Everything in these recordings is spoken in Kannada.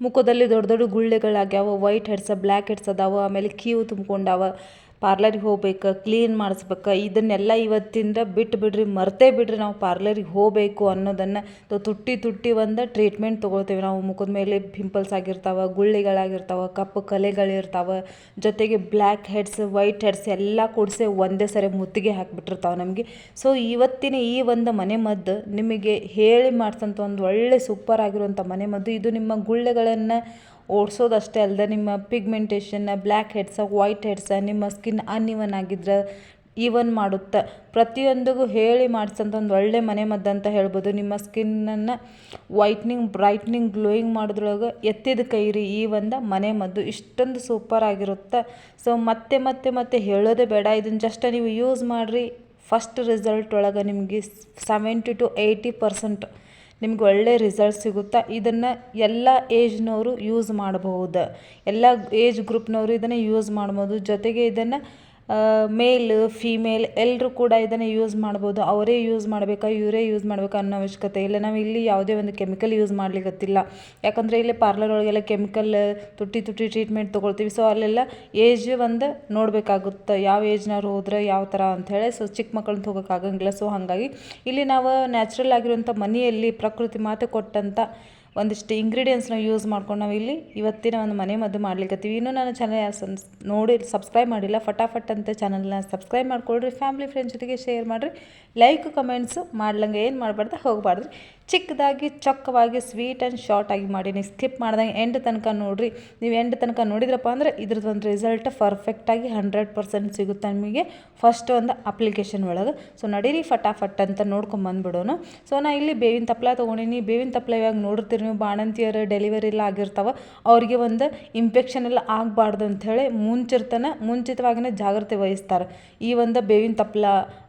ಮುಖದಲ್ಲಿ ದೊಡ್ಡ ದೊಡ್ಡ ಗುಳ್ಳೆಗಳಾಗ್ಯಾವ ವೈಟ್ ಹೆಡ್ಸ್ ಬ್ಲ್ಯಾಕ್ ಹೆಡ್ಸ್ ಅದಾವ ಆಮೇಲೆ ಕೀವು ತುಂಬ್ಕೊಂಡಾವ. ಪಾರ್ಲರಿಗೆ ಹೋಗ್ಬೇಕು ಕ್ಲೀನ್ ಮಾಡಿಸ್ಬೇಕು, ಇದನ್ನೆಲ್ಲ ಇವತ್ತಿಂದ ಬಿಟ್ಟು ಬಿಡ್ರಿ, ಮರ್ತೇ ಬಿಡ್ರಿ ನಾವು ಪಾರ್ಲರಿಗೆ ಹೋಗಬೇಕು ಅನ್ನೋದನ್ನು ತುಟ್ಟಿ ತುಟ್ಟಿ ಒಂದು ಟ್ರೀಟ್ಮೆಂಟ್ ತೊಗೊಳ್ತೇವೆ. ನಾವು ಮುಖದ ಮೇಲೆ ಪಿಂಪಲ್ಸ್ ಆಗಿರ್ತಾವೆ, ಗುಳ್ಳೆಗಳಾಗಿರ್ತಾವೆ, ಕಪ್ಪು ಕಲೆಗಳಿರ್ತಾವೆ, ಜೊತೆಗೆ ಬ್ಲ್ಯಾಕ್ ಹೆಡ್ಸ್ ವೈಟ್ ಹೆಡ್ಸ್ ಎಲ್ಲ ಕೂಡಿಸಿ ಒಂದೇ ಸರಿ ಮುತ್ತಿಗೆ ಹಾಕಿಬಿಟ್ಟಿರ್ತಾವೆ ನಮಗೆ. ಸೊ ಇವತ್ತಿನ ಈ ಒಂದು ಮನೆ ಮದ್ದು ನಿಮಗೆ ಹೇಳಿ ಮಾಡ್ಸಂಥ ಒಂದು ಒಳ್ಳೆ ಸೂಪರ್ ಆಗಿರುವಂಥ ಮನೆ ಮದ್ದು. ಇದು ನಿಮ್ಮ ಗುಳ್ಳೆಗಳನ್ನು ಓಡಿಸೋದಷ್ಟೇ ಅಲ್ಲದೆ ನಿಮ್ಮ pigmentation black heads white heads ನಿಮ್ಮ ಸ್ಕಿನ್ ಅನ್ಇವನ್ ಆಗಿದ್ರೆ ಈವನ್ ಮಾಡುತ್ತೆ. ಪ್ರತಿಯೊಂದಿಗೂ ಹೇಳಿ ಮಾಡಿಸಂಥ ಒಂದು ಒಳ್ಳೆ ಮನೆ ಮದ್ದು ಅಂತ ಹೇಳ್ಬೋದು. ನಿಮ್ಮ ಸ್ಕಿನ್ನನ್ನು ವೈಟ್ನಿಂಗ್ ಬ್ರೈಟ್ನಿಂಗ್ ಗ್ಲೋಯಿಂಗ್ ಮಾಡೋದ್ರೊಳಗೆ ಎತ್ತಿದ ಕೈ ರೀ ಈ ಒಂದು ಮನೆ ಮದ್ದು. ಇಷ್ಟೊಂದು ಸೂಪರ್ ಆಗಿರುತ್ತೆ. ಸೊ ಮತ್ತೆ ಮತ್ತೆ ಮತ್ತೆ ಹೇಳೋದೇ ಬೇಡ. ಇದನ್ನು ಜಸ್ಟ್ ನೀವು ಯೂಸ್ ಮಾಡಿರಿ. ಫಸ್ಟ್ ರಿಸಲ್ಟ್ ಒಳಗೆ ನಿಮಗೆ ಸೆವೆಂಟಿ ಟು ಏಯ್ಟಿ ಪರ್ಸೆಂಟ್ ನಿಮ್ಗೆ ಒಳ್ಳೆ ರಿಸಲ್ಟ್ ಸಿಗುತ್ತಾ? ಇದನ್ನು ಎಲ್ಲ ಏಜ್ನವರು ಯೂಸ್ ಮಾಡಬಹುದು ಎಲ್ಲ ಏಜ್ ಗ್ರೂಪ್ನವರು ಇದನ್ನು ಯೂಸ್ ಮಾಡ್ಬೋದು. ಜೊತೆಗೆ ಇದನ್ನು ಮೇಲ್ ಫೀಮೇಲ್ ಎಲ್ಲರೂ ಕೂಡ ಇದನ್ನು ಯೂಸ್ ಮಾಡ್ಬೋದು. ಅವರೇ ಯೂಸ್ ಮಾಡಬೇಕಾ, ಇವರೇ ಯೂಸ್ ಮಾಡಬೇಕಾ ಅನ್ನೋ ಅವಶ್ಯಕತೆ ಇಲ್ಲ. ನಾವು ಇಲ್ಲಿ ಯಾವುದೇ ಒಂದು ಕೆಮಿಕಲ್ ಯೂಸ್ ಮಾಡಲಿಕ್ಕತ್ತಿಲ್ಲ ಯಾಕಂದರೆ ಇಲ್ಲಿ ಪಾರ್ಲರ್ ಒಳಗೆಲ್ಲ ಕೆಮಿಕಲ್ ತುಟ್ಟಿ ತುಟ್ಟಿ ಟ್ರೀಟ್ಮೆಂಟ್ ತೊಗೊಳ್ತೀವಿ. ಸೊ ಅಲ್ಲೆಲ್ಲ ಏಜ್ ಒಂದು ನೋಡಬೇಕಾಗುತ್ತೆ. ಯಾವ ಏಜ್ನವ್ರು ಹೋದ್ರೆ ಯಾವ ಥರ ಅಂಥೇಳಿ ಸೊ ಚಿಕ್ಕ ಮಕ್ಕಳನ್ನ ಹೋಗೋಕ್ಕಾಗಂಗಿಲ್ಲ ಸೊ ಹಾಗಾಗಿ ಇಲ್ಲಿ ನಾವು ನ್ಯಾಚುರಲ್ ಆಗಿರುವಂಥ ಮನೆಯಲ್ಲಿ ಪ್ರಕೃತಿ ಮಾತೆ ಕೊಟ್ಟಂಥ ಒಂದಿಷ್ಟು ಇಂಗ್ರೀಡಿಯೆಂಟ್ಸ್ನ ಯೂಸ್ ಮಾಡ್ಕೊಂಡು ನಾವು ಇಲ್ಲಿ ಇವತ್ತಿನ ಒಂದು ಮನೆ ಮದ್ದು ಮಾಡ್ಲಿಕ್ಕತ್ತೀವಿ ಇನ್ನೂ ನನ್ನ ಚಾನಲ್ ನೋಡಿ ಸಬ್ಸ್ಕ್ರೈಬ್ ಮಾಡಿಲ್ಲ, ಫಟಾಫಟ್ ಅಂತ ಚಾನಲ್ನ ಸಬ್ಸ್ಕ್ರೈಬ್ ಮಾಡ್ಕೊಳ್ರಿ. ಫ್ಯಾಮಿಲಿ ಫ್ರೆಂಡ್ಸ್ ಜೊತೆಗೆ ಶೇರ್ ಮಾಡಿರಿ. ಲೈಕ್ ಕಮೆಂಟ್ಸು ಮಾಡ್ಲಂಗೆ ಏನು ಮಾಡಬಾರ್ದು ಹೋಗಬಾರ್ದು ಚಿಕ್ಕದಾಗಿ, ಚೊಕ್ಕವಾಗಿ ಸ್ವೀಟ್ ಆ್ಯಂಡ್ ಶಾರ್ಟ್ ಆಗಿ ಮಾಡೀನಿ. ಸ್ಕಿಪ್ ಮಾಡ್ದಂಗೆ ಎಂಡ್ ತನಕ ನೋಡಿರಿ. ನೀವು ಎಂಡ್ ತನಕ ನೋಡಿದ್ರಪ್ಪ ಅಂದರೆ ಇದ್ರದ್ದು ಒಂದು ರಿಸಲ್ಟ್ ಪರ್ಫೆಕ್ಟಾಗಿ ಹಂಡ್ರೆಡ್ ಪರ್ಸೆಂಟ್ ಸಿಗುತ್ತೆ ನಿಮಗೆ ಫಸ್ಟ್ ಒಂದು ಅಪ್ಲಿಕೇಶನ್ ಒಳಗೆ. ಸೊ ನಡೀರಿ ಫಟಾಫಟ್ ಅಂತ ನೋಡ್ಕೊಂಡು ಬಂದ್ಬಿಡೋಣ. ಸೊ ನಾ ಇಲ್ಲಿ ಬೇವಿನ ತಪ್ಪಲ ತೊಗೊಂಡಿನಿ. ಬೇವಿನ ತಪ್ಪಲ ಇವಾಗ ನೋಡಿರ್ತೀರಿ ನೀವು, ಬಾಣಂತಿಯರು ಡೆಲಿವರಿ ಎಲ್ಲ ಆಗಿರ್ತಾವೆ. ಅವರಿಗೆ ಒಂದು ಇನ್ಫೆಕ್ಷನ್ ಎಲ್ಲ ಆಗಬಾರ್ದು ಅಂಥೇಳಿ ಮುಂಚಿರ್ತನ, ಮುಂಚಿತವಾಗಿನೇ ಜಾಗ್ರತೆ ವಹಿಸ್ತಾರೆ. ಈ ಒಂದು ಬೇವಿನ ತಪ್ಪಲ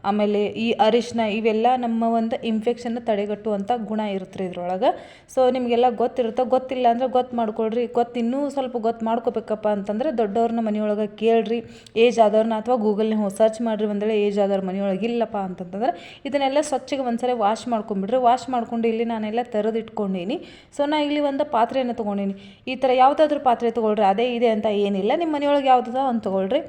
ಆಮೇಲೆ ಈ ಅರಿಶಿನ ಇವೆಲ್ಲ ನಮ್ಮ ಒಂದು ಇನ್ಫೆಕ್ಷನ್ನ ತಡೆಗಟ್ಟುವಂಥ ಗುಣ ಇರುತ್ತೆ ಇದ್ರೊಳಗೆ. ಸೊ ನಿಮಗೆಲ್ಲ ಗೊತ್ತಿರುತ್ತೆ? ಗೊತ್ತಿಲ್ಲ ಅಂದ್ರೆ ಗೊತ್ತು ಮಾಡ್ಕೊಳ್ರಿ ಗೊತ್ತು ಇನ್ನೂ ಸ್ವಲ್ಪ ಗೊತ್ತು ಮಾಡ್ಕೋಬೇಕಪ್ಪ ಅಂತಂದ್ರೆ ದೊಡ್ಡವ್ರನ್ನ ಮನೆಯೊಳಗೆ ಕೇಳ್ರಿ. ಏಜ್ ಆದವ್ರನ್ನ ಅಥವಾ ಗೂಗಲ್ನ ಸರ್ಚ್ ಮಾಡಿರಿ ಒಂದೇಳೆ ಏಜ್ ಆದವ್ರ ಮನೆಯೊಳಗೆ ಇಲ್ಲಪ್ಪ ಅಂತಂತಂದ್ರೆ ಇದನ್ನೆಲ್ಲ ಸ್ವಚ್ಛಗೆ ಒಂದ್ಸರಿ ವಾಶ್ ಮಾಡ್ಕೊಂಡ್ಬಿಡ್ರಿ ವಾಶ್ ಮಾಡ್ಕೊಂಡು ಇಲ್ಲಿ ನಾನೆಲ್ಲ ತೆರೆದು ಇಟ್ಕೊಂಡೀನಿ ಸೊ ನಾ ಇಲ್ಲಿ ಒಂದು ಪಾತ್ರೆಯನ್ನು ತೊಗೊಂಡೀನಿ. ಈ ಥರ ಯಾವುದಾದ್ರೂ ಪಾತ್ರೆ ತೊಗೊಳ್ರಿ. ಅದೇ ಇದೆ ಅಂತ ಏನಿಲ್ಲ. ನಿಮ್ಮ ಮನೆಯೊಳಗೆ ಯಾವುದೋ ಒಂದು ತೊಗೊಳ್ರಿ.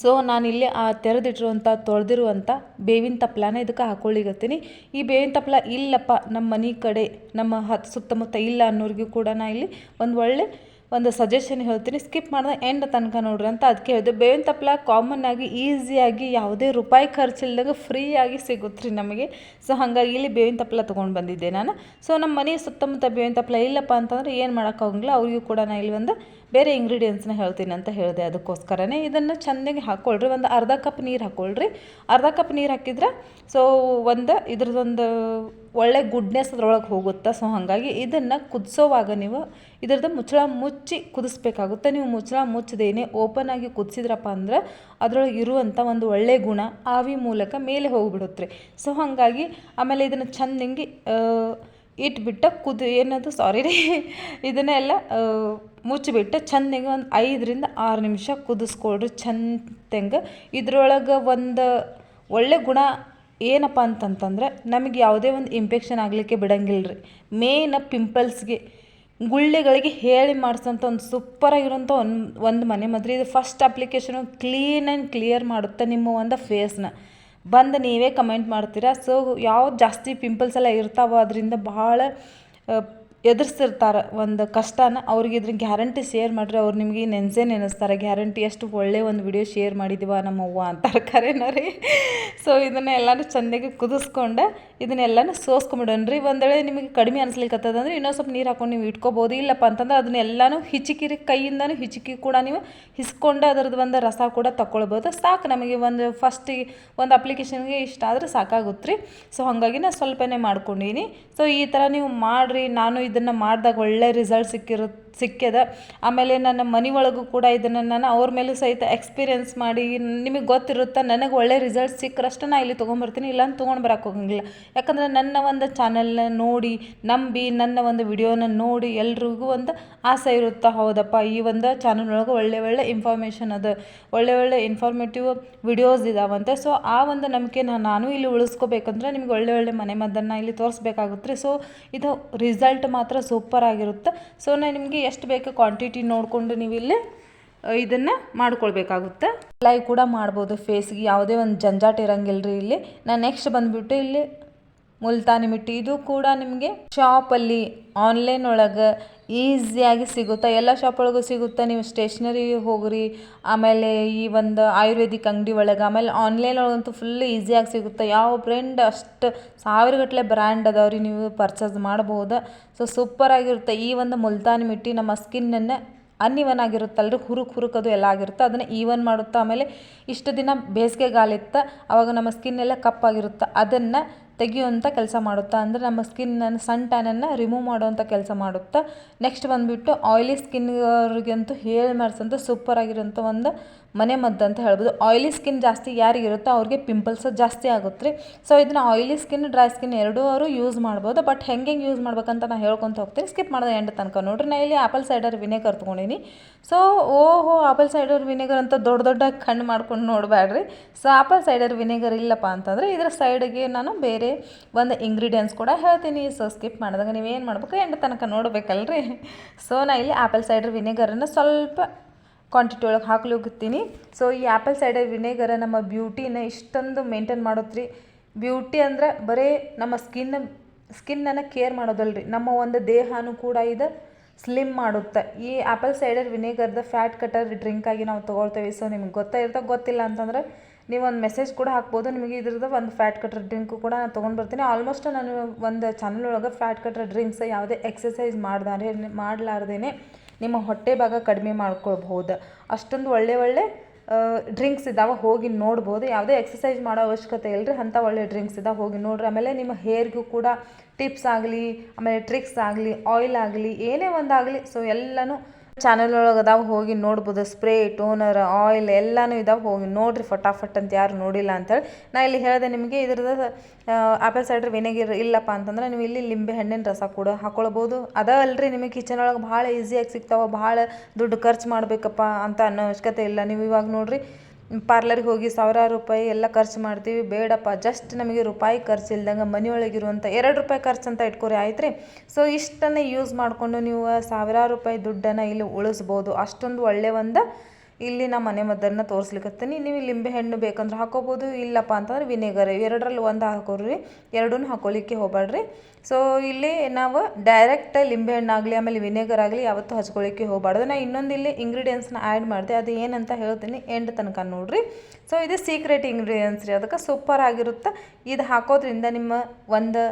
ಸೊ ನಾನಿಲ್ಲಿ ಆ ತೆರೆದಿಟ್ಟಿರುವಂಥ, ತೊಳೆದಿರುವಂಥ ಬೇವಿನ ತಪ್ಪಲನ ಇದಕ್ಕೆ ಹಾಕ್ಕೊಳ್ಳಿಗತ್ತೀನಿ ಈ ಬೇವಿನ ತಪ್ಪಲ ಇಲ್ಲಪ್ಪ, ನಮ್ಮ ಮನೆ ಕಡೆ, ನಮ್ಮ ಹತ್ತು ಸುತ್ತಮುತ್ತ ಇಲ್ಲ ಅನ್ನೋರಿಗೂ ಕೂಡ ನಾ ಇಲ್ಲಿ ಒಂದು ಒಳ್ಳೆ ಒಂದು ಸಜೆಷನ್ ಹೇಳ್ತೀನಿ. ಸ್ಕಿಪ್ ಮಾಡಿದ್ರೆ ಎಂಡ್ ತನಕ ನೋಡ್ರಿ ಅಂತ ಅದಕ್ಕೆ ಹೇಳಿದೆ. ಬೇವಿನ ತಪ್ಪಲ ಕಾಮನ್ ಆಗಿ ಈಸಿಯಾಗಿ ಯಾವುದೇ ರೂಪಾಯಿ ಖರ್ಚಿಲ್ದಾಗ ಫ್ರೀಯಾಗಿ ಸಿಗುತ್ತೆ ರೀ ನಮಗೆ. ಸೊ ಹಾಗಾಗಿ ಇಲ್ಲಿ ಬೇವಿನ ತಪ್ಪಲ ತೊಗೊಂಡು ಬಂದಿದ್ದೆ ನಾನು. ಸೊ ನಮ್ಮ ಮನೆ ಸುತ್ತಮುತ್ತ ಬೇವಿನ ತಪ್ಪಲ ಇಲ್ಲಪ್ಪ ಅಂತಂದ್ರೆ ಏನು ಮಾಡೋಕ್ಕಾಗಂಗಿಲ್ಲ ಅವ್ರಿಗೂ ಕೂಡ ನಾನು ಇಲ್ಲಿ ಒಂದು ಬೇರೆ ಇಂಗ್ರೀಡಿಯೆಂಟ್ಸ್ನ ಹೇಳ್ತೀನಿ ಅಂತ ಹೇಳಿದೆ ಅದಕ್ಕೋಸ್ಕರನೇ. ಇದನ್ನು ಚೆಂದಾಗಿ ಹಾಕ್ಕೊಳ್ರಿ ಒಂದು ಅರ್ಧ ಕಪ್ ನೀರು ಹಾಕ್ಕೊಳ್ರಿ ಅರ್ಧ ಕಪ್ ನೀರು ಹಾಕಿದ್ರೆ ಸೊ ಒಂದು ಇದ್ರದ್ದೊಂದು ಒಳ್ಳೆ ಗುಡ್ನೆಸ್ ಅದ್ರೊಳಗೆ ಹೋಗುತ್ತೆ? ಸೊ ಹಾಗಾಗಿ ಇದನ್ನು ಕುದಿಸೋವಾಗ ನೀವು ಇದ್ರದ್ದು ಮುಚ್ಚಳ ಮುಚ್ಚಿ ಕುದಿಸ್ಬೇಕಾಗುತ್ತೆ. ನೀವು ಮುಚ್ಚಳ ಮುಚ್ಚದೇನೆ ಓಪನ್ ಆಗಿ ಕುದಿಸಿದ್ರಪ್ಪ ಅಂದ್ರೆ ಅದರೊಳಗೆ ಇರುವಂಥ ಒಂದು ಒಳ್ಳೆಯ ಗುಣ ಆವಿ ಮೂಲಕ ಮೇಲೆ ಹೋಗಿಬಿಡುತ್ತೆ. ಸೊ ಹಾಗಾಗಿ ಆಮೇಲೆ ಇದನ್ನು ಚೆಂದಂಗೆ ಇಟ್ಬಿಟ್ಟು ಕುದಿ, ಏನದು? ಸಾರಿ ರೀ. ಇದನ್ನೆಲ್ಲ ಮುಚ್ಚಿಬಿಟ್ಟು ಚೆಂದಾಗಿ ಒಂದು ಐದರಿಂದ ಆರು ನಿಮಿಷ ಕುದಿಸ್ಕೊಳ್ರಿ. ಚೆಂದಂಗೆ ಇದ್ರೊಳಗೆ ಒಂದು ಒಳ್ಳೆ ಗುಣ ಏನಪ್ಪ ಅಂತಂತಂದ್ರೆ ನಮಗೆ ಯಾವುದೇ ಒಂದು ಇನ್ಫೆಕ್ಷನ್ ಆಗಲಿಕ್ಕೆ ಬಿಡಂಗಿಲ್ಲ ರೀ ಮೇನ್ ಪಿಂಪಲ್ಸ್ಗೆ ಗುಳ್ಳೆಗಳಿಗೆ ಹೇಳಿ ಮಾಡಿಸೋಂಥ ಒಂದು ಸೂಪರಾಗಿರೋಂಥ ಒಂದು ಒಂದು ಮನೆ ಮದ್ರಿ ಇದು first application clean and clear ಮಾಡುತ್ತೆ ನಿಮ್ಮ ಒಂದು ಫೇಸ್ನ ಬಂದು ನೀವೇ ಕಮೆಂಟ್ ಮಾಡ್ತೀರಾ. ಸೊ ಯಾವ್ದು ಜಾಸ್ತಿ ಪಿಂಪಲ್ಸ್ ಎಲ್ಲ ಇರ್ತಾವೋ ಅದರಿಂದ ಭಾಳ ಎದುರಿಸ್ತಿರ್ತಾರೆ ಒಂದು ಕಷ್ಟನ ಅವ್ರಿಗೆ ಇದ್ರ ಗ್ಯಾರಂಟಿ ಶೇರ್ ಮಾಡಿರಿ, ಅವ್ರು ನಿಮಗೆ ನೆನೆಸೇ ನೆನೆಸ್ತಾರೆ. ಗ್ಯಾರಂಟಿ ಎಷ್ಟು ಒಳ್ಳೆ ಒಂದು ವಿಡಿಯೋ ಶೇರ್ ಮಾಡಿದ್ದೀವ ನಮ್ಮವ್ವ ಅಂತಾರೆ ಕರೆನ ರೀ. ಸೊ ಇದನ್ನ ಎಲ್ಲನೂ ಚೆಂದಾಗಿ ಕುದಿಸ್ಕೊಂಡು ಇದನ್ನೆಲ್ಲನೂ ಸೋಸ್ಕೊಂಬಿಡೋಣ ಒಂದು ವೇಳೆ ನಿಮಗೆ ಕಡಿಮೆ ಅನ್ಸ್ಲಿಕ್ಕತ್ತದಂದ್ರೆ ಇನ್ನೊಂದು ಸ್ವಲ್ಪ ನೀರು ಹಾಕೊಂಡು ನೀವು ಇಟ್ಕೋಬೋದು. ಇಲ್ಲಪ್ಪ ಅಂತಂದ್ರೆ ಅದನ್ನೆಲ್ಲನೂ ಹಿಚಿಕಿರಿ ಕೈಯಿಂದನೂ ಹಿಚಿಕಿ ಕೂಡ ನೀವು ಹಿಸ್ಕೊಂಡು ಅದರದ್ದು ಒಂದು ರಸ ಕೂಡ ತಗೊಳ್ಬೋದು ಸಾಕು ನಮಗೆ ಒಂದು ಫಸ್ಟಿಗೆ ಒಂದು ಅಪ್ಲಿಕೇಶನ್ಗೆ ಇಷ್ಟ ಆದರೆ ಸಾಕಾಗುತ್ತೆ ರೀ ಸೊ ಹಾಗಾಗಿ ನಾನು ಸ್ವಲ್ಪನೇ ಮಾಡ್ಕೊಂಡೀನಿ. ಸೊ ಈ ಥರ ನೀವು ಮಾಡಿರಿ. ನಾನು ಇದನ್ನು ಮಾಡಿದಾಗ ಒಳ್ಳೆ ರಿಸಲ್ಟ್ ಸಿಕ್ಕಿರುತ್ತೆ ಸಿಕ್ಕ್ಯದ ಆಮೇಲೆ ನನ್ನ ಮನೆ ಒಳಗೂ ಕೂಡ ಇದನ್ನು ನಾನು ಅವ್ರ ಮೇಲೂ ಸಹಿತ ಎಕ್ಸ್ಪೀರಿಯೆನ್ಸ್ ಮಾಡಿ, ನಿಮಗೆ ಗೊತ್ತಿರುತ್ತೆ, ನನಗೆ ಒಳ್ಳೆ ರಿಸಲ್ಟ್ ಸಿಕ್ಕರಷ್ಟು ನಾನು ಇಲ್ಲಿ ತೊಗೊಂಬರ್ತೀನಿ ಇಲ್ಲ ಅಂತ ತೊಗೊಂಡು ಬರೋಕೆ ಹೋಗಂಗಿಲ್ಲ. ಯಾಕಂದ್ರೆ ನನ್ನ ಒಂದು ಚಾನಲ್ನ ನೋಡಿ, ನಂಬಿ ನನ್ನ ಒಂದು ವಿಡಿಯೋನ ನೋಡಿ ಎಲ್ರಿಗೂ ಒಂದು ಆಸೆ ಇರುತ್ತೆ? ಹೌದಪ್ಪ, ಈ ಒಂದು ಚಾನಲ್ ಒಳಗೆ ಒಳ್ಳೆ ಒಳ್ಳೆ ಇನ್ಫಾರ್ಮೇಷನ್ ಅದ, ಒಳ್ಳೆ ಒಳ್ಳೆ ಇನ್ಫಾರ್ಮೇಟಿವ್ ವಿಡಿಯೋಸ್ ಇದಾವಂತೆ. ಸೊ ಆ ಒಂದು ನಂಬಿಕೆನ ನಾನು ಇಲ್ಲಿ ಉಳಿಸ್ಕೋಬೇಕಂದ್ರೆ ನಿಮ್ಗೆ ಒಳ್ಳೆ ಒಳ್ಳೆ ಮನೆ ಮದ್ದನ್ನು ಇಲ್ಲಿ ತೋರಿಸ್ಬೇಕಾಗುತ್ತೆ ಸೊ ಇದು ರಿಸಲ್ಟ್ ಮಾತ್ರ ಸೂಪರ್ ಆಗಿರುತ್ತೆ. ಸೊ ನಾನು ನಿಮಗೆ ಎಷ್ಟು ಬೇಕು ಕ್ವಾಂಟಿಟಿ ನೋಡಿಕೊಂಡು ನೀವು ಇಲ್ಲಿ ಇದನ್ನು ಮಾಡ್ಕೊಳ್ಬೇಕಾಗುತ್ತೆ. ಅಪ್ಲೈ ಕೂಡ ಮಾಡ್ಬೋದು ಫೇಸ್ಗೆ ಯಾವುದೇ ಒಂದು ಜಂಜಾಟ ಇರಂಗಿಲ್ಲ ರೀ ಇಲ್ಲಿ. ನಾನು ನೆಕ್ಸ್ಟ್ ಬಂದುಬಿಟ್ಟು ಇಲ್ಲಿ ಮುಲ್ತಾನಿ ಮಿಟ್ಟಿ, ಇದು ಕೂಡ ನಿಮಗೆ ಶಾಪಲ್ಲಿ ಆನ್ಲೈನ್ ಒಳಗೆ ಈಸಿಯಾಗಿ ಸಿಗುತ್ತೆ, ಎಲ್ಲ ಶಾಪ್ ಒಳಗೂ ಸಿಗುತ್ತೆ, ನೀವು ಸ್ಟೇಷ್ನರಿ ಹೋಗ್ರಿ, ಆಮೇಲೆ ಈ ಒಂದು ಆಯುರ್ವೇದಿಕ್ ಅಂಗಡಿ ಒಳಗೆ, ಆಮೇಲೆ ಆನ್ಲೈನ್ ಒಳಗಂತೂ ಫುಲ್ ಈಸಿಯಾಗಿ ಸಿಗುತ್ತೆ, ಯಾವ ಬ್ರ್ಯಾಂಡ್ ಅಷ್ಟು ಸಾವಿರಗಟ್ಟಲೆ ಬ್ರ್ಯಾಂಡ್ ಅದಾವ್ರಿ ನೀವು ಪರ್ಚೇಸ್ ಮಾಡ್ಬೋದು. ಸೊ ಸೂಪರ್ ಆಗಿರುತ್ತೆ. ಈ ಒಂದು ಮುಲ್ತಾನಿ ಮಿಟ್ಟಿ ನಮ್ಮ ಸ್ಕಿನ್ನನ್ನು ಅನ್ಇವನ್ ಆಗಿರುತ್ತಲ್ರಿ, ಹುರುಕ್ ಹುರುಕ್ ಅದು ಎಲ್ಲ ಆಗಿರುತ್ತೆ. ಅದನ್ನು ಈವನ್ ಮಾಡುತ್ತಾ, ಆಮೇಲೆ ಇಷ್ಟು ದಿನ ಬೇಸಿಗೆಗಾಲಿತ್ತ ಅವಾಗ ನಮ್ಮ ಸ್ಕಿನ್ ಎಲ್ಲ ಕಪ್ಪಾಗಿರುತ್ತೆ ಅದನ್ನು ತೆಗೆಯುವಂಥ ಕೆಲಸ ಮಾಡುತ್ತಾ, ಅಂದರೆ ನಮ್ಮ ಸ್ಕಿನ್ನನ್ನು ಸನ್ ಟ್ಯಾನನ್ನು ರಿಮೂವ್ ಮಾಡುವಂಥ ಕೆಲಸ ಮಾಡುತ್ತಾ ನೆಕ್ಸ್ಟ್ ಬಂದುಬಿಟ್ಟು ಆಯ್ಲಿ ಸ್ಕಿನ್ಗವ್ರಿಗಂತೂ ಹೇಳಿ ಮಾಡಿಸೋಂಥ ಸೂಪರ್ ಆಗಿರೋಂಥ ಒಂದು ಮನೆ ಮದ್ದು ಅಂತ ಹೇಳ್ಬೋದು. ಆಯ್ಲಿ ಸ್ಕಿನ್ ಜಾಸ್ತಿ ಯಾರಿಗಿರುತ್ತೋ ಅವ್ರಿಗೆ ಪಿಂಪಲ್ಸ್ ಜಾಸ್ತಿ ಆಗುತ್ತೆ ರೀ. ಸೊ ಇದನ್ನ ಆಯ್ಲಿ ಸ್ಕಿನ್ ಡ್ರೈ ಸ್ಕಿನ್ ಎರಡೂ ಅವರು ಯೂಸ್ ಮಾಡ್ಬೋದು. ಬಟ್ ಹೆಂಗೆ ಹೆಂಗೆ ಯೂಸ್ ಮಾಡ್ಬೇಕಂತ ನಾನು ಹೇಳ್ಕೊತ ಹೋಗ್ತೀನಿ. ಸ್ಕಿಪ್ ಮಾಡೋದು ಎಂಡ್ ತನಕ. ನೋಡ್ರಿ, ನಾ ಇಲ್ಲಿ ಆಪಲ್ ಸೈಡರ್ ವಿನೆಗರ್ ತೊಗೊಂಡಿನಿ. ಸೊ ಓಹೋ ಆಪಲ್ ಸೈಡರ್ ವಿನೆಗರ್ ಅಂತ ದೊಡ್ಡ ದೊಡ್ಡ ಕಣ್ಣು ಮಾಡ್ಕೊಂಡು ನೋಡಬೇಡ್ರಿ ಸೊ ಆಪಲ್ ಸೈಡರ್ ವಿನೆಗರ್ ಇಲ್ಲಪ್ಪ ಅಂತಂದರೆ ಇದರ ಸೈಡ್ಗೆ ನಾನು ಬೇರೆ ಒಂದು ಇಂಗ್ರೀಡಿಯೆಂಟ್ಸ್ ಕೂಡ ಹೇಳ್ತೀನಿ. ಸೊ ಸ್ಕಿಪ್ ಮಾಡಿದಾಗ ನೀವೇನು ಮಾಡ್ಬೇಕು? ಎಂಡ್ ತನಕ ನೋಡಬೇಕಲ್ರಿ. ಸೊ ನಾ ಇಲ್ಲಿ ಆಪಲ್ ಸೈಡರ್ ವಿನೆಗರನ್ನು ಸ್ವಲ್ಪ ಕ್ವಾಂಟಿಟಿ ಒಳಗೆ ಹಾಕ್ಲಿ ಹೋಗುತ್ತೀನಿ ಸೊ ಈ ಆ್ಯಪಲ್ ಸೈಡರ್ ವಿನೆಗರ ನಮ್ಮ ಬ್ಯೂಟಿನ ಇಷ್ಟೊಂದು ಮೇಂಟೈನ್ ಮಾಡೋದ್ರಿ ಬ್ಯೂಟಿ ಅಂದರೆ ಬರೀ ನಮ್ಮ ಸ್ಕಿನ್ ಸ್ಕಿನ್ನನ್ನು ಕೇರ್ ಮಾಡೋದಲ್ರಿ. ನಮ್ಮ ಒಂದು ದೇಹನೂ ಕೂಡ ಇದು ಸ್ಲಿಮ್ ಮಾಡುತ್ತೆ. ಈ ಆ್ಯಪಲ್ ಸೈಡರ್ ವಿನೆಗರ್ದ ಫ್ಯಾಟ್ ಕಟರ್ ಡ್ರಿಂಕಾಗಿ ನಾವು ತೊಗೊಳ್ತೇವೆ. ಸೊ ನಿಮ್ಗೆ ಗೊತ್ತಾ ಇರ್ತಾ ಗೊತ್ತಿಲ್ಲ ಅಂತಂದರೆ ನೀವು ಒಂದು ಮೆಸೇಜ್ ಕೂಡ ಹಾಕ್ಬೋದು. ನಿಮಗೆ ಇದ್ರದ್ದು ಒಂದು ಫ್ಯಾಟ್ ಕಟರ್ ಡ್ರಿಂಕು ಕೂಡ ನಾನು ತೊಗೊಂಡು ಬರ್ತೀನಿ. ಆಲ್ಮೋಸ್ಟ್ ನಾನು ಒಂದು ಚಾನಲ್ ಒಳಗೆ ಫ್ಯಾಟ್ ಕಟರ್ ಡ್ರಿಂಕ್ಸ್ ಯಾವುದೇ ಎಕ್ಸಸೈಸ್ ಮಾಡ್ದಾರೆ ಮಾಡಲಾರ್ದೇ ನಿಮ್ಮ ಹೊಟ್ಟೆ ಭಾಗ ಕಡಿಮೆ ಮಾಡ್ಕೊಳ್ಬಹುದು. ಅಷ್ಟೊಂದು ಒಳ್ಳೆ ಒಳ್ಳೆ ಡ್ರಿಂಕ್ಸ್ ಇದ್ದಾವೆ ಹೋಗಿ ನೋಡ್ಬೋದು. ಯಾವುದೇ ಎಕ್ಸಸೈಸ್ ಮಾಡೋ ಅವಶ್ಯಕತೆ ಇಲ್ಲರಿ ಅಂಥ ಒಳ್ಳೆ ಡ್ರಿಂಕ್ಸ್ ಇದ್ದಾವೆ ಹೋಗಿ ನೋಡ್ರಿ. ಆಮೇಲೆ ನಿಮ್ಮ ಹೇರ್ಗೂ ಕೂಡ ಟಿಪ್ಸ್ ಆಗಲಿ, ಆಮೇಲೆ ಟ್ರಿಕ್ಸ್ ಆಗಲಿ ಆಯಿಲ್ ಆಗಲಿ, ಏನೇ ಒಂದಾಗಲಿ ಸೊ ಎಲ್ಲನೂ ಚಾನಲ್ ಒಳಗೆ ಅದಾವೆ, ಹೋಗಿ ನೋಡ್ಬೋದು. ಸ್ಪ್ರೇ ಟೋನರ್ ಆಯಿಲ್ ಎಲ್ಲಾನು ಇದಾವೆ. ಹೋಗಿ ನೋಡಿರಿ ಫಟಾಫಟ್ ಅಂತ ಯಾರು ನೋಡಿಲ್ಲ ಅಂತೇಳಿ. ನಾ ಇಲ್ಲಿ ಹೇಳಿದೆ ನಿಮಗೆ ಇದ್ರದ್ದು ಆಪಲ್ ಸೈಡರ್ ವಿನೆಗರ್ ಇಲ್ಲಪ್ಪ ಅಂತಂದ್ರೆ ನೀವು ಇಲ್ಲಿ ಲಿಂಬೆ ಹಣ್ಣಿನ ರಸ ಕೂಡ ಹಾಕ್ಕೊಳ್ಬೋದು ಅದ ಅಲ್ರಿ ನಿಮಗೆ ಕಿಚನ್ ಒಳಗೆ ಭಾಳ ಈಸಿಯಾಗಿ ಸಿಗ್ತಾವೆ, ಭಾಳ ದುಡ್ಡು ಖರ್ಚು ಮಾಡಬೇಕಪ್ಪ ಅಂತ ಅನ್ನೋ ಅವಶ್ಯಕತೆ ಇಲ್ಲ. ನೀವು ಇವಾಗ ನೋಡಿರಿ ಪಾರ್ಲರಿಗೆ ಹೋಗಿ ಸಾವಿರಾರು ರೂಪಾಯಿ ಎಲ್ಲ ಖರ್ಚು ಮಾಡ್ತೀವಿ. ಬೇಡಪ್ಪ ಜಸ್ಟ್ ನಮಗೆ ರೂಪಾಯಿ ಖರ್ಚು ಇಲ್ದಂಗೆ ಮನೆಯೊಳಗಿರುವಂಥ ಎರಡು ರೂಪಾಯಿ ಖರ್ಚು ಅಂತ ಇಟ್ಕೊರಿ ಆಯ್ತು ರೀ ಸೊ ಇಷ್ಟನ್ನು ಯೂಸ್ ಮಾಡಿಕೊಂಡು ನೀವು ಸಾವಿರಾರು ರೂಪಾಯಿ ದುಡ್ಡನ್ನು ಇಲ್ಲಿ ಉಳಿಸ್ಬೋದು. ಅಷ್ಟೊಂದು ಒಳ್ಳೆಯ ಒಂದು ಇಲ್ಲಿ ನಾ ಮನೆ ಮದ್ದನ್ನು ತೋರಿಸ್ಲಿಕ್ಕತ್ತೀನಿ ನೀವು ಲಿಂಬೆ ಹಣ್ಣು ಬೇಕಂದ್ರೆ ಹಾಕೋಬೋದು, ಇಲ್ಲಪ್ಪ ಅಂತಂದ್ರೆ ವಿನೆಗರ್. ಎರಡರಲ್ಲಿ ಒಂದು ಹಾಕೋರಿ ಎರಡೂ ಹಾಕೋಲಿಕ್ಕೆ ಹೋಗ್ಬೇಡ್ರಿ ಸೊ ಇಲ್ಲಿ ನಾವು ಡೈರೆಕ್ಟ್ ಲಿಂಬೆ ಹಣ್ಣಾಗಲಿ ಆಮೇಲೆ ವಿನೆಗರ್ ಆಗಲಿ ಯಾವತ್ತೂ ಹಚ್ಕೊಳ್ಳಿಕ್ಕೆ ಹೋಗಬಾರ್ದು ನಾ ಇನ್ನೊಂದು ಇಲ್ಲಿ ಇಂಗ್ರೀಡಿಯೆಂಟ್ಸ್ನ ಆ್ಯಡ್ ಮಾಡಿದೆ, ಅದು ಏನಂತ ಹೇಳ್ತೀನಿ ಎಂಡ್ ತನಕ ನೋಡಿರಿ. ಸೊ ಇದು ಸೀಕ್ರೆಟ್ ಇಂಗ್ರೀಡಿಯೆಂಟ್ಸ್ ರೀ. ಅದಕ್ಕೆ ಸೂಪರ್ ಆಗಿರುತ್ತೆ. ಇದು ಹಾಕೋದ್ರಿಂದ ನಿಮ್ಮ ಒಂದು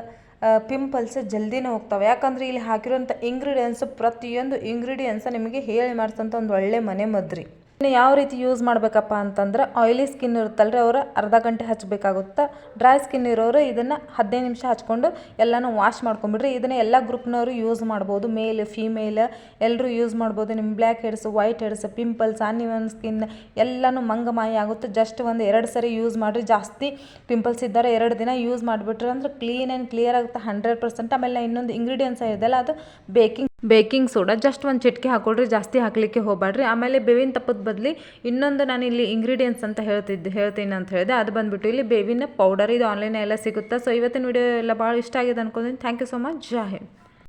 ಪಿಂಪಲ್ಸ್ ಜಲ್ದಿನೇ ಹೋಗ್ತವೆ. ಯಾಕಂದ್ರೆ ಇಲ್ಲಿ ಹಾಕಿರೋಂಥ ಇಂಗ್ರೀಡಿಯೆಂಟ್ಸ್ ಪ್ರತಿಯೊಂದು ಇಂಗ್ರೀಡಿಯೆಂಟ್ಸ್ ನಿಮಗೆ ಹೇಳಿ ಮಾಡಿಸೋಂಥ ಒಂದು ಒಳ್ಳೆ ಮನೆ ಮದ್ರಿ. ಇನ್ನು ಯಾವ ರೀತಿ ಯೂಸ್ ಮಾಡಬೇಕಪ್ಪ ಅಂತಂದ್ರೆ ಆಯಿಲಿ ಸ್ಕಿನ್ ಇರುತ್ತಲ್ರಿ, ಅವರು ಅರ್ಧ ಗಂಟೆ ಹಚ್ಚಬೇಕಾಗುತ್ತೆ ಡ್ರೈ ಸ್ಕಿನ್ ಇರೋರು ಇದನ್ನು ಹದಿನೈದು ನಿಮಿಷ ಹಚ್ಕೊಂಡು ಎಲ್ಲಾನು ವಾಶ್ ಮಾಡ್ಕೊಂಬಿಡ್ರಿ. ಇದನ್ನು ಎಲ್ಲ ಗ್ರೂಪ್ನವರು ಯೂಸ್ ಮಾಡ್ಬೋದು. ಮೇಲ್ ಫೀಮೇಲ್ ಎಲ್ಲರೂ ಯೂಸ್ ಮಾಡ್ಬೋದು. ನಿಮ್ಮ black heads white heads pimples uneven skin ಎಲ್ಲನೂ ಮಂಗಮಾಯಿ ಆಗುತ್ತೆ. ಜಸ್ಟ್ ಒಂದು ಎರಡು ಸರಿ ಯೂಸ್ ಮಾಡಿರಿ. ಜಾಸ್ತಿ ಪಿಂಪಲ್ಸ್ ಇದ್ದಾರೆ ಎರಡು ದಿನ ಯೂಸ್ ಮಾಡಿಬಿಟ್ರೆ ಅಂದ್ರೆ ಕ್ಲೀನ್ ಆ್ಯಂಡ್ ಕ್ಲಿಯರ್ ಆಗುತ್ತೆ. ಹಂಡ್ರೆಡ್ ಪರ್ಸೆಂಟ್ ಆಮೇಲೆ ಇನ್ನೊಂದು ಇಂಗ್ರೀಡಿಯೆಂಟ್ಸ್ ಇದೆಯಲ್ಲ ಅದು ಬೇಕಿಂಗ್ ಬೇಕಿಂಗ್ ಸೋಡಾ ಜಸ್ಟ್ ಒಂದು ಚಿಟಿಕೆ ಹಾಕೊಳ್ರಿ, ಜಾಸ್ತಿ ಹಾಕಲಿಕ್ಕೆ ಹೋಗಬೇಡ್ರಿ ಆಮೇಲೆ ಬೇವಿನ ತಪ್ಪದ ಬದಲಿ ಇನ್ನೊಂದು ನಾನು ಇಲ್ಲಿ ಇಂಗ್ರೀಡಿಯೆಂಟ್ಸ್ ಅಂತ ಹೇಳ್ತಿದ್ದೆ ಹೇಳ್ತೀನಿ ಅಂತ ಹೇಳಿದೆ. ಅದು ಬಂದುಬಿಟ್ಟು ಇಲ್ಲಿ ಬೇವಿನ ಪೌಡರ್ ಇದು ಆನ್ಲೈನ್ ಎಲ್ಲ ಸಿಗುತ್ತೆ? ಸೊ ಇವತ್ತಿನ ವಿಡಿಯೋ ಎಲ್ಲ ಭಾಳ ಇಷ್ಟ ಆಗಿದೆ ಅನ್ಕೊಂಡಿನಿ ಥ್ಯಾಂಕ್ ಯು ಸೊ ಮಚ್ ಜೈ ಹಿಂದ್.